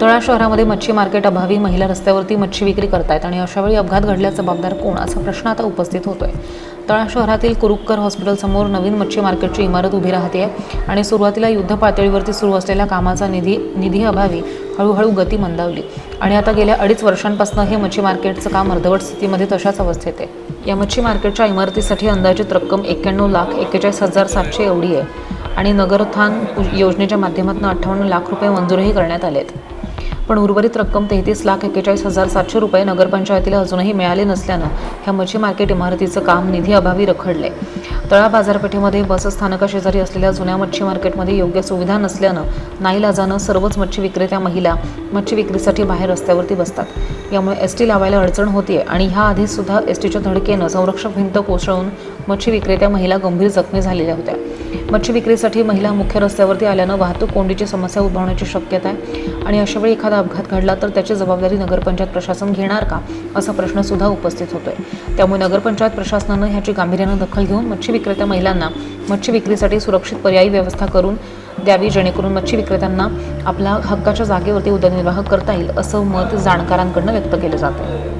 तळा शहरामध्ये मच्छी मार्केट अभावी. महिला रस्त्यावरती मच्छी विक्री करतायत आणि अशावेळी अपघात घडल्याचा जबाबदार कोण? असा प्रश्न आता उपस्थित होतोय. तळा शहरातील कुरुक्कर हॉस्पिटलसमोर नवीन मच्छी मार्केटची इमारत उभी राहते आणि सुरुवातीला युद्ध पातळीवरती सुरू असलेल्या कामाचा निधी निधी अभावी हळूहळू गती मंदावली. आणि आता गेल्या अडीच वर्षांपासून हे मच्छी मार्केटचं काम अर्धवट स्थितीमध्ये तशाच अवस्थेत आहे. या मच्छी मार्केटच्या इमारतीसाठी अंदाजित रक्कम एक्क्याण्णव लाख एक्केचाळीस हजार सातशे एवढी आहे. आणि नगरोत्थान योजनेच्या माध्यमातून अठ्ठावन्न लाख रुपये मंजूरही करण्यात आलेत. पण उर्वरित रक्कम तेहतीस लाख एक्केचाळीस हजार सातशे रुपये नगरपंचायतीला अजूनही मिळाले नसल्यानं ह्या मच्छी मार्केट इमारतीचं काम निधी अभावी रखडले तळा बाजारपेठेमध्ये बसस्थानकाशेजारी असलेल्या जुन्या मच्छी मार्केटमध्ये योग्य सुविधा नसल्यानं नाईलाजानं सर्वच मच्छी विक्रेत्या महिला मच्छी विक्रीसाठी बाहेर रस्त्यावरती बसतात. यामुळे एस टी लावायला अडचण होतीये आणि ह्या आधीच सुद्धा एस टीच्या धडकेनं संरक्षक भिंत कोसळून मच्छी विक्रेत्या महिला गंभीर जखमी झालेल्या होत्या. मच्छी विक्रीसाठी महिला मुख्य रस्त्यावरती आल्यानं वाहतूक कोंडीची समस्या उद्भवण्याची शक्यता आहे. आणि अशावेळी एखादा अपघात घडला तर त्याची जबाबदारी नगरपंचायत प्रशासन घेणार का? असा प्रश्नसुद्धा उपस्थित होतोय. त्यामुळे नगरपंचायत प्रशासनानं ह्याची गांभीर्यानं दखल घेऊन मच्छी विक्रेत्या महिलांना मच्छी विक्रीसाठी सुरक्षित पर्यायी व्यवस्था करून द्यावी जेणेकरून मच्छी विक्रेत्यांना आपला हक्काच्या जागेवरती उदरनिर्वाह करता येईल असं मत जाणकारांकडनं व्यक्त केलं जातं